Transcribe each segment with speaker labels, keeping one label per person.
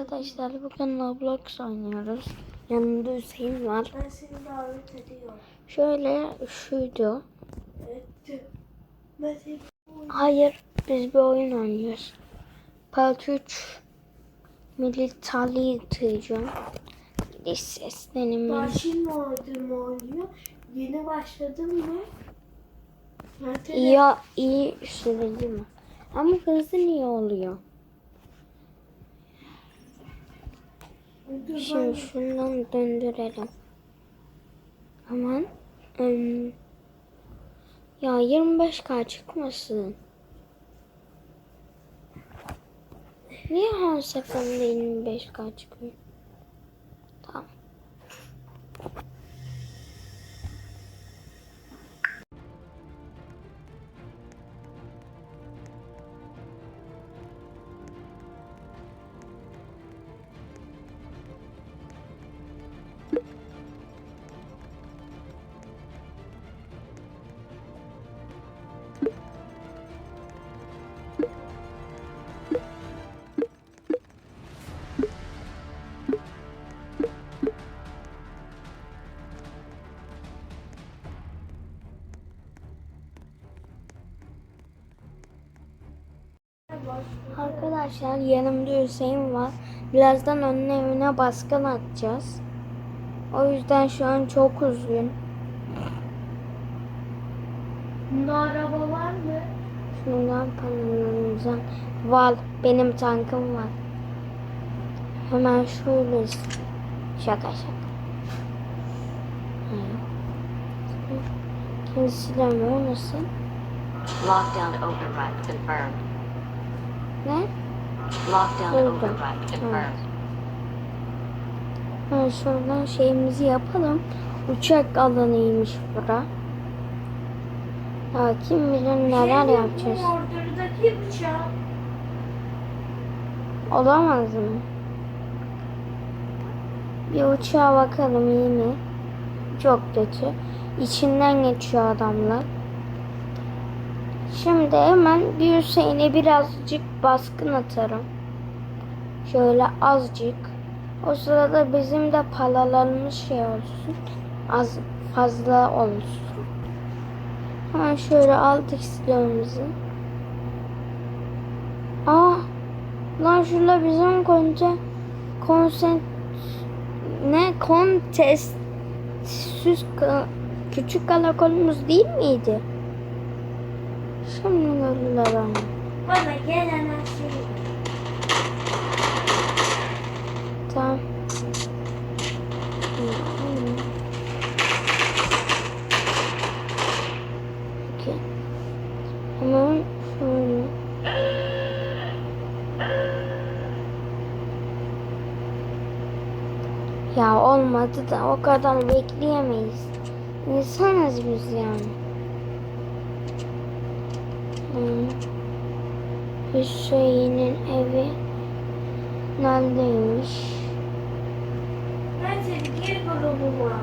Speaker 1: Arkadaşlar bugün Roblox oynuyoruz. Yanımda Hüseyin var.
Speaker 2: Ben seni davet ediyorum.
Speaker 1: Şöyle şuydu.
Speaker 2: Ben seni
Speaker 1: Hayır biz bir oyun oynuyoruz. Part 3 Military Dış seslenimi.
Speaker 2: Başın mı oynadı mı oynuyor? Yeni başladın mı? Zaten
Speaker 1: İyi, sürüldü mü? Ama hızlı niye oluyor? Şimdi şundan döndürelim. Aman. ım, ya 25k çıkmasın. Niye her seferinde 25k çıkıyor? Arkadaşlar yanımda Hüseyin var. Birazdan onun evine baskın atacağız. O yüzden şu an çok üzgün.
Speaker 2: Bunda araba var mı?
Speaker 1: Şundan panellerimizden. Val benim tankım var. Hemen şöyle şaka şaka. Kendisi de mi nasıl?
Speaker 3: Lockdown override confirmed.
Speaker 1: Ne?
Speaker 3: Override confirmed.
Speaker 1: Ha, şuradan şeyimizi yapalım. Uçak alanıymış bura. Ya kim bilir neler yapacağız.
Speaker 2: Ordurdaki bıçağı.
Speaker 1: Olamaz mı? Bir uçağa bakalım iyi mi? Çok kötü. İçinden geçiyor adamlar. Şimdi hemen bir Hüseyin'e birazcık baskın atarım. Şöyle azıcık. O sırada bizim de palalarımız şey olsun. Az fazla olsun. Hemen şöyle aldık silahımızı. Aa Lan şurada bizim konte konsen ne kontest süs küçük karakolumuz değil miydi? Gördüler onu.
Speaker 2: Bana gelen her şeyi.
Speaker 1: Tamam. Okey. Hemen şöyle. Ya olmadı da o kadar bekleyemeyiz. İnsanız biz yani. Hüseyin'in evi neredeymiş?
Speaker 2: Ben seni gir grubuma.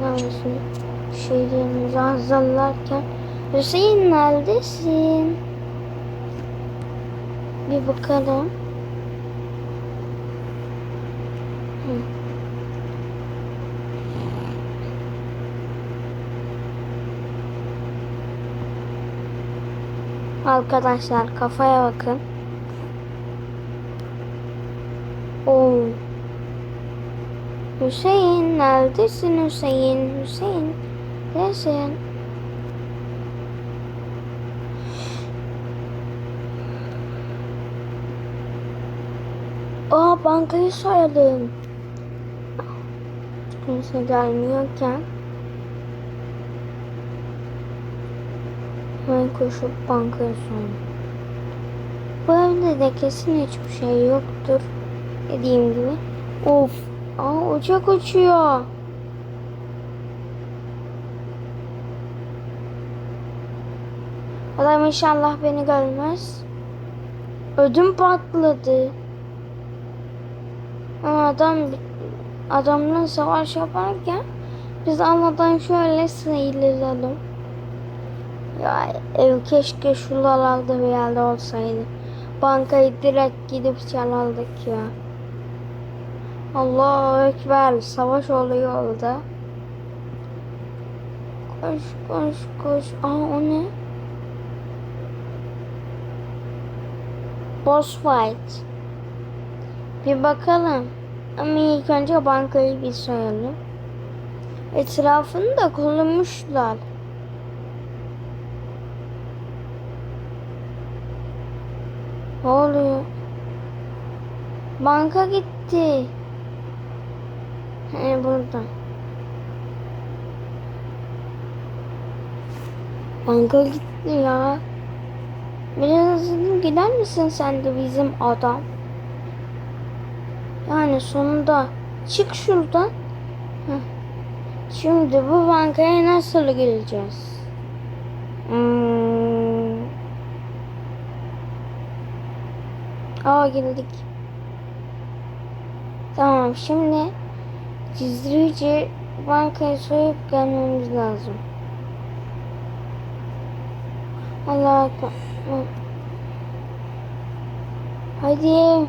Speaker 1: Neredesin? Şeylerimizi hazırlarken Hüseyin neredesin? Bir bakalım. Arkadaşlar kafaya bakın. Oo. Hüseyin neredesin Hüseyin? Hüseyin neredesin? Aa bankayı soyalım. Kimse gelmiyorken hemen koşup bankayı soyalım. Bu evde de kesin hiçbir şey yoktur. Dediğim gibi. Of. Aa uçak uçuyor. Adam inşallah beni görmez. Ödüm patladı. Ama adam adamla savaş yaparken biz Allah'tan şöyle sıyrılalım. Ya ev keşke şuralarda bir yerde olsaydı. Bankayı direkt gidip çalardık ya. Allahu Ekber. Savaş oluyor orada. Koş koş koş. Aa o ne? Boss fight. Bir bakalım. Ama ilk önce bankayı bir soyalım. Etrafını da korumuşlar. Ne oluyor? Banka gitti. He burada. Banka gitti ya. Biraz hızlı gider misin sen de bizim adam? Yani sonunda çık şuradan. Şimdi bu bankaya nasıl gireceğiz? Hmm. Aa girdik. Tamam şimdi gizlice bankayı soyup gelmemiz lazım. Allah Ekber. Hadi.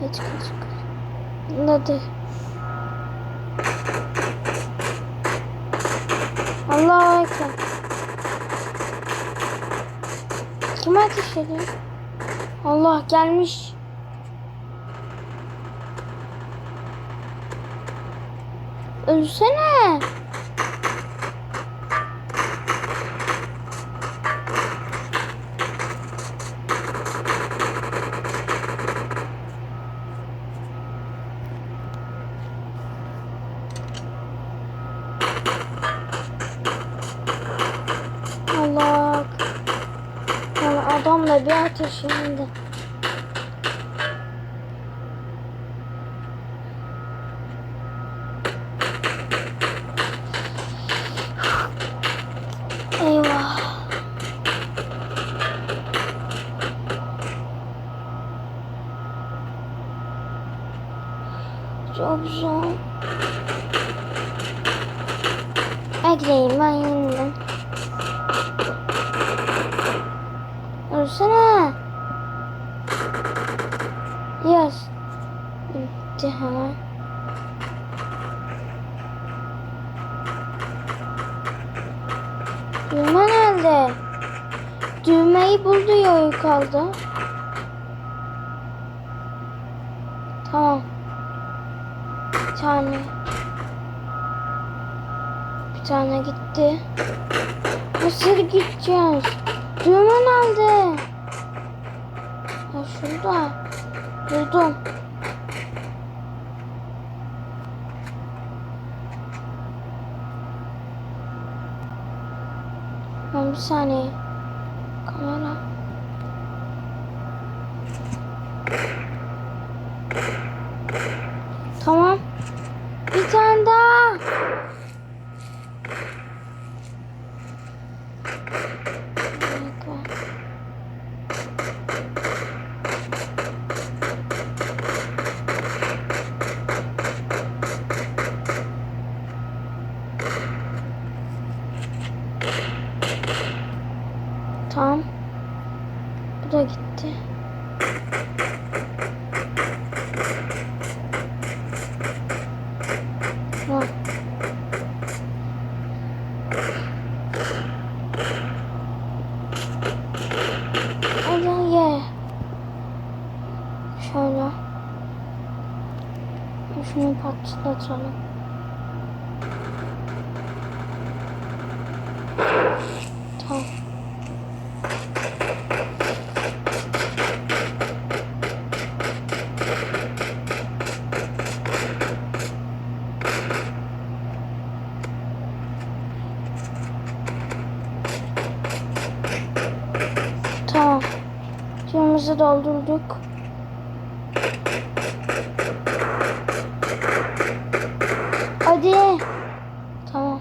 Speaker 1: Kaç kaç kaç. Hadi. Allahu Ekber. Kim ateş ediyor? Allah gelmiş. Ölsene. Allah. Yani ateş yandı. Eyvah. Çok zor. Ekleyeyim ben yeniden. Ölsene. Yes. Bitti hemen. Düğme nerede? Düğmeyi buldu ya yukarıda. Tamam. Bir tane. Bir tane gitti. Nasıl gideceğiz? Düğme nerede? Ha şurada. Buldum. Ben bir saniye. Kamera. Tamam. Bir tane daha. Harika. Tamam. Bu da gitti. Tamam. Hadi ye. Şöyle. Şunu patlatalım. Tamam. Tamam. Suyumuzu doldurduk. Hadi. Tamam.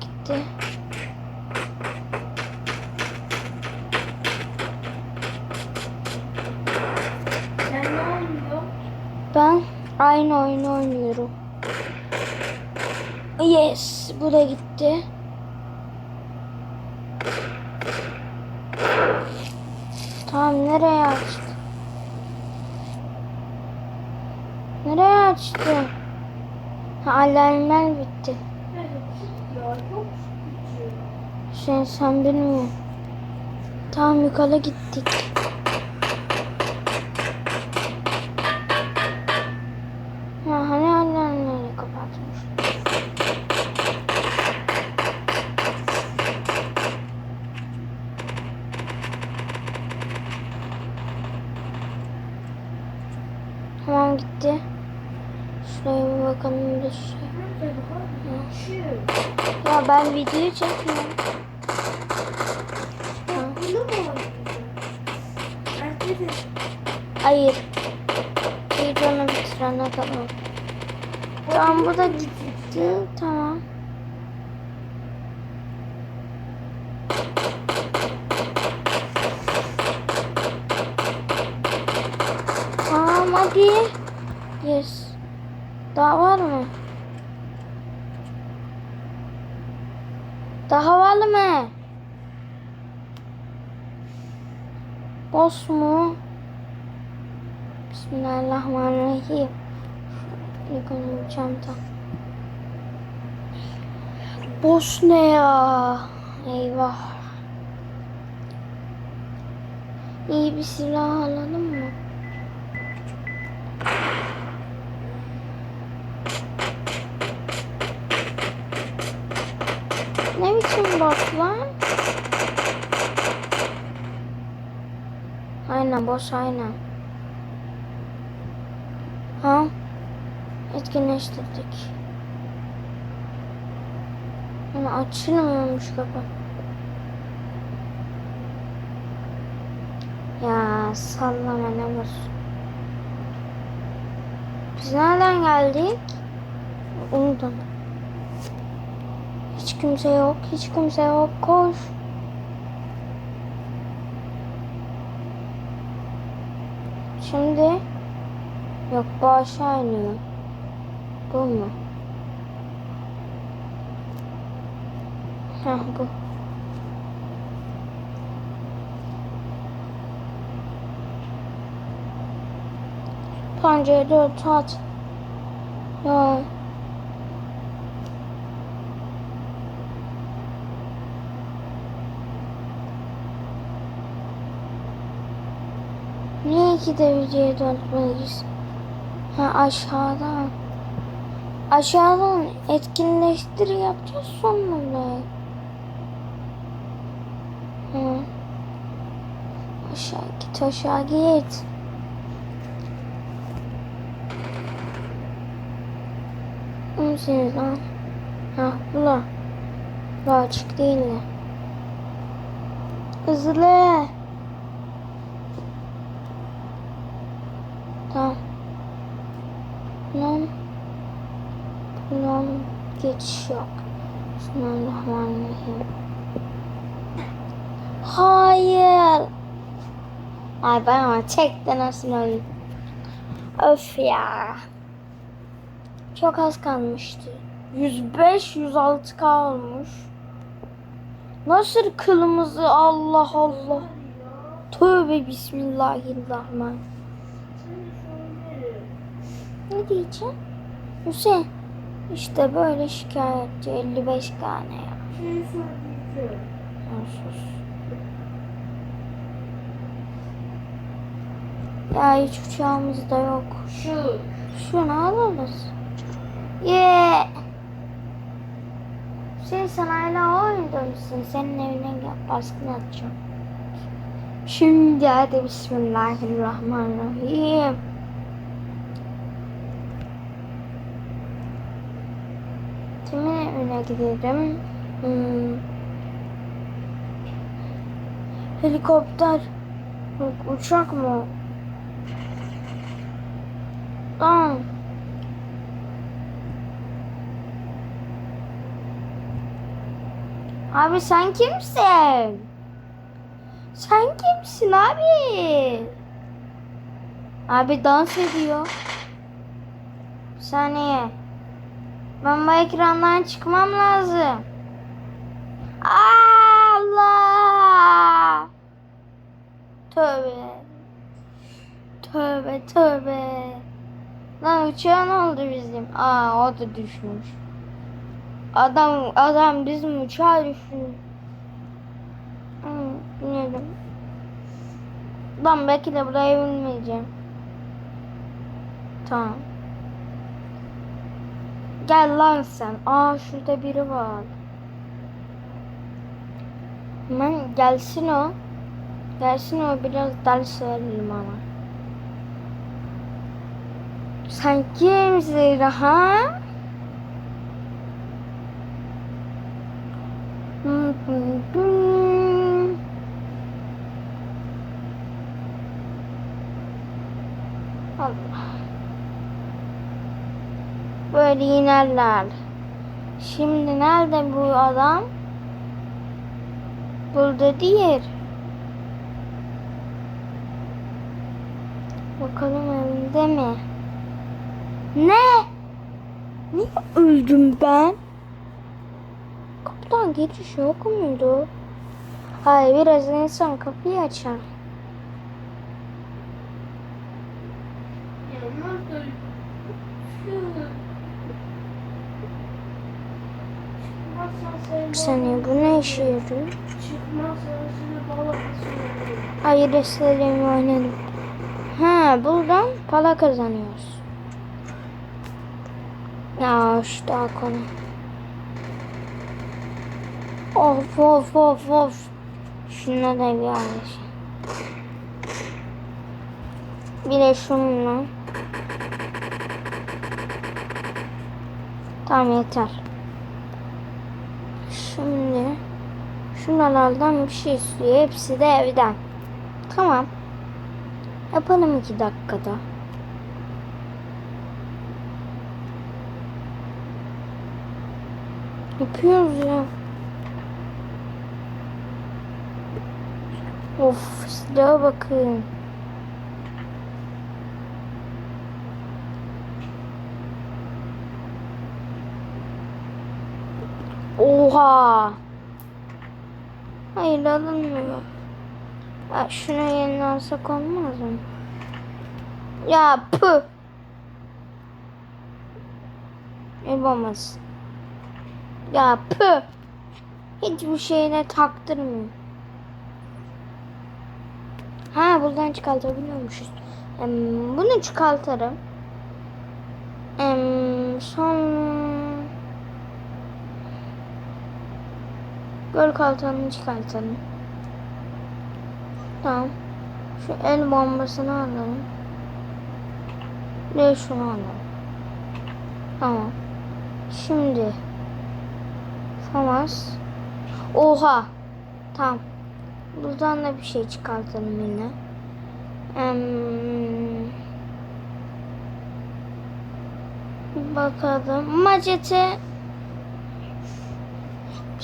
Speaker 1: Gitti.
Speaker 2: Sen ne oynuyor?
Speaker 1: Ben aynı oyunu oynuyorum. Yes, bu da gitti. Tamam, nereye açtı? Nereye açtı? Ha, alarmlar bitti.
Speaker 2: Sıkıcı.
Speaker 1: Şey sen bilmiyorsun. Tamam yukarı gittik. Ha, hani alarmları kapatmış. Tamam gitti. Şuraya bir bakalım bir şey.
Speaker 2: Nerede bu? Şu.
Speaker 1: Ben video çekiyorum.
Speaker 2: Ya bunu mu oynayacağım? Nerede de?
Speaker 1: Hayır. Videonu bitirene kadar. Tamam bu da gitti. Tamam. Tamam hadi. Yes. Daha var mı? Daha var mı? Boss mu? Bismillahirrahmanirrahim. Yıkanım çanta. Boş ne ya? Eyvah. İyi bir silah alalım mı? Ne biçim boss? Aynen boss aynen. Ha? Etkinleştirdik. Ama açılmıyormuş kapı. Ya sallama ne var? Biz nereden geldik? Unuttum. Hiç kimse yok, hiç kimse yok. Koş. Şimdi Yok bu aşağı iniyor. Bu mu? Heh bu. Pencereye dört at. Ya. Niye iki de videoya dönmeliyiz? Ha aşağıdan. Aşağıdan etkinleştir yapacağız sonra. Hı. Aşağı git aşağı git. Misiniz lan? Ha bula. Bu açık değil de. Hızlı. Tamam. Lan. Lan geçiş yok. Bismillahirrahmanirrahim. Hayır. Ay ben ama çekten öldüm. Öf ya. Çok az kalmıştı. 105-106k olmuş. Nasıl kılımızı Allah Allah. Tövbe bismillahirrahmanirrahim. Ne diyeceğim? Hüseyin. İşte böyle şikayetçi 55 tane ya. Sus. Ya hiç uçağımız da yok.
Speaker 2: Şu.
Speaker 1: Şunu alırız. Yeah. Hüseyin sen hala oyunda mısın? Senin evine gel baskın atacağım. Şimdi hadi Bismillahirrahmanirrahim. Gidelim? Hmm. Helikopter. Uçak mı? Tamam. Abi sen kimsin? Sen kimsin abi? Abi dans ediyor. Bir saniye. Ben bu ekrandan çıkmam lazım. Allah! Tövbe. Tövbe tövbe. Lan uçağa oldu bizim? Aa o da düşmüş. Adam adam bizim uçağa düşmüş. Bilmiyorum. Lan belki de buraya binmeyeceğim. Tamam. Gel lan sen. Aa şurada biri var. Hemen gelsin o. Gelsin o biraz ders verelim ama. Sen kimsin ha? Allah. Böyle inerler. Şimdi nerede bu adam? Burada değil. Bakalım evinde mi? Ne? Niye öldüm ben? Kapıdan geçiş yok muydu? Hayır biraz insan kapıyı açar.
Speaker 2: Ya nasıl? Şu. Çıkmazsan seni
Speaker 1: Bir saniye bu ne işe yarıyor? Hayır istediğimi oynadım. Ha buradan para kazanıyoruz. Şu daha konu. Of of of of. Şuna da bir ayrış. Bir de şununla. Tamam yeter. Şimdi şunlardan bir şey istiyor. Hepsi de evden. Tamam. Yapalım iki dakikada. Yapıyoruz ya. Of silaha bakın. Oha. Hayır alınmıyor. Ya şunu yerine alsak olmaz mı? Ya pü. Yapamaz. Ya pü. Hiçbir şeyine taktırmıyor. Ha buradan çıkartabiliyormuşuz. Bunu çıkartırım. Em, göl kaltanını çıkartalım. Tamam. Şu el bombasını alalım. Ve şunu alalım. Tamam. Şimdi Famas. Oha. Tamam. Buradan da bir şey çıkartalım yine. Em, bakalım. Macete.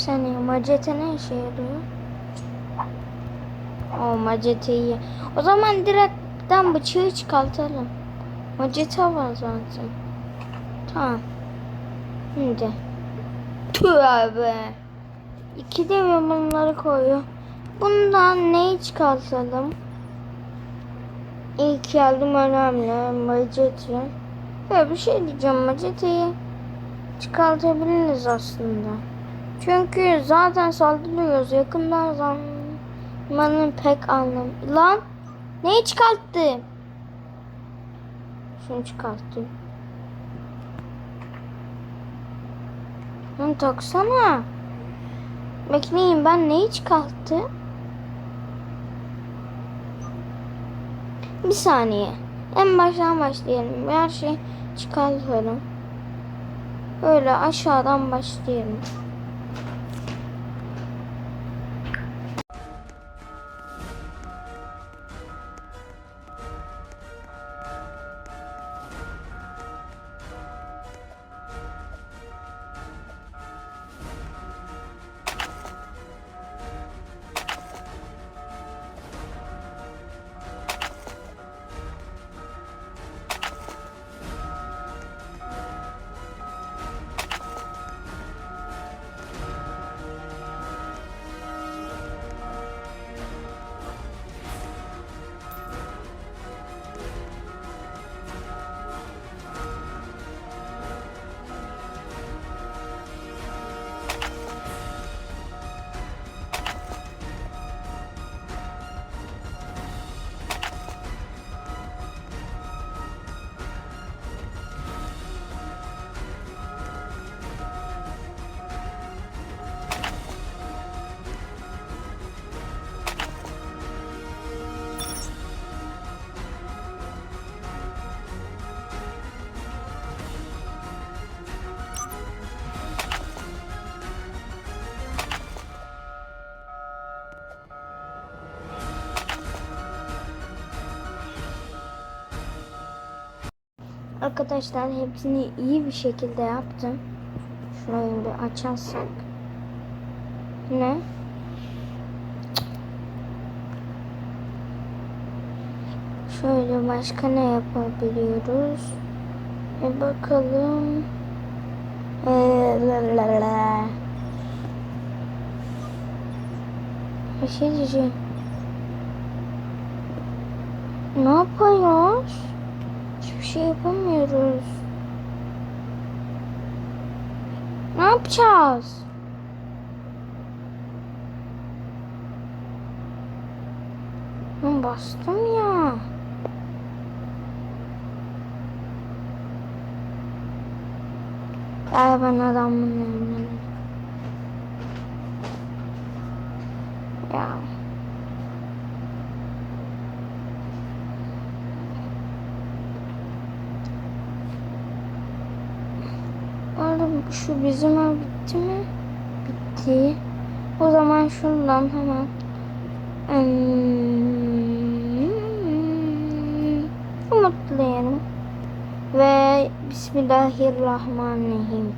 Speaker 1: Saniye. Macete ne işe yarıyor? O maceteyi. O zaman direkten bıçağı çıkartalım. Macete var zaten. Tamam. Şimdi. Tövbe. İki de bunları koyuyor. Bundan neyi çıkartalım? İlk yardım önemli. Macete. Ya bir şey diyeceğim. Maceteyi çıkartabiliriz aslında. Çünkü zaten saldırıyoruz. Yakından zamanın pek anlam. Lan neyi çıkarttım? Şunu çıkarttım. Lan taksana. Bekleyin ben neyi çıkarttım? Bir saniye. En baştan başlayalım. Her şeyi çıkartalım. Böyle aşağıdan başlayalım. Arkadaşlar hepsini iyi bir şekilde yaptım. Şurayı bir açarsak. Ne? Şöyle başka ne yapabiliyoruz? Bir bakalım. Ee, la la la. Bir şey diyeceğim. Ne yapıyoruz? Yapamıyoruz. Ne yapacağız? Ben bastım ya. Gel ben adamın önüne. Ya. Oğlum şu bizim ev bitti mi? Bitti. O zaman şundan hemen hmm, umutlayalım. Ve Bismillahirrahmanirrahim.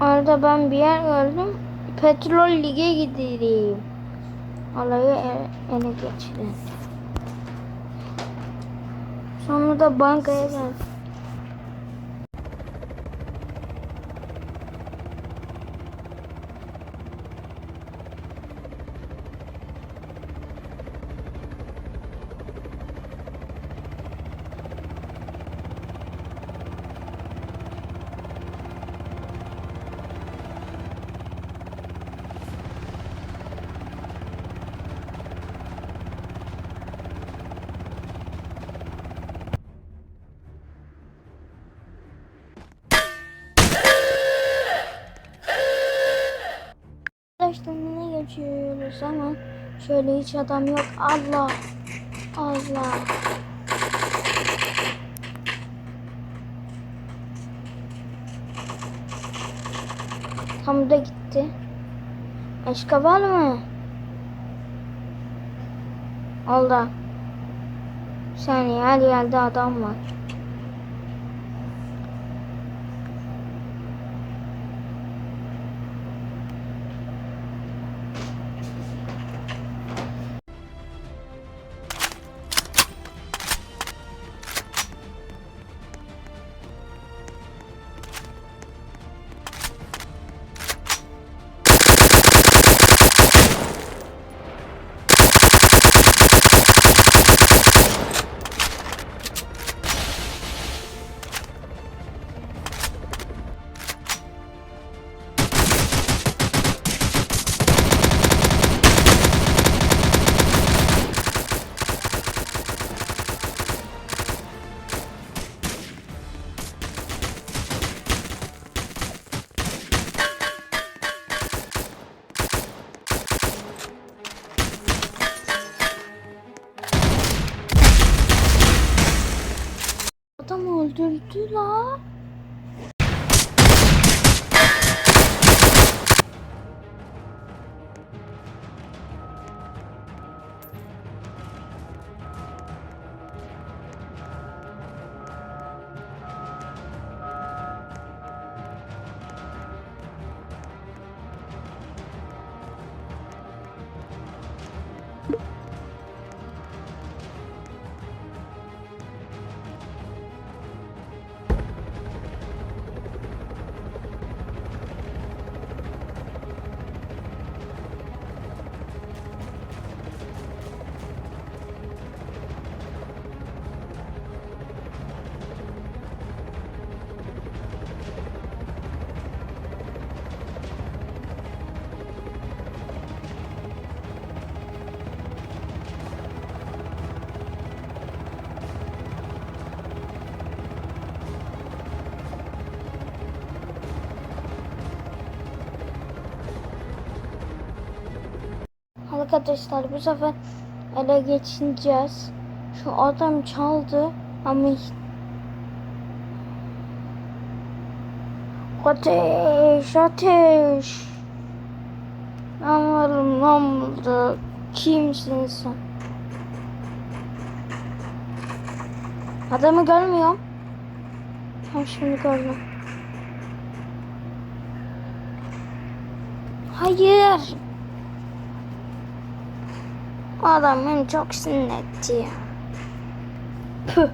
Speaker 1: Orada ben bir yer gördüm. Petrol lige gideyim. Olayı ele, ele geçirin. Sonra da bankaya gel. Arkadaşlar ne geçiyoruz ama şöyle hiç adam yok. Allah. Allah. Tam da gitti. Başka var mı? Allah. Bir saniye her yerde adam var. Arkadaşlar bu sefer ele geçineceğiz. Şu adam çaldı ama. Ateş, ateş. Lan burada. Kimsin sen? Adamı görmüyorum. Tam şimdi gördüm. Hayır. O adam beni çok sinir etti. Püh.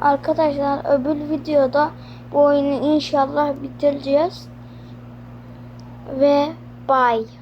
Speaker 1: Arkadaşlar öbür videoda bu oyunu inşallah bitireceğiz. Ve bye.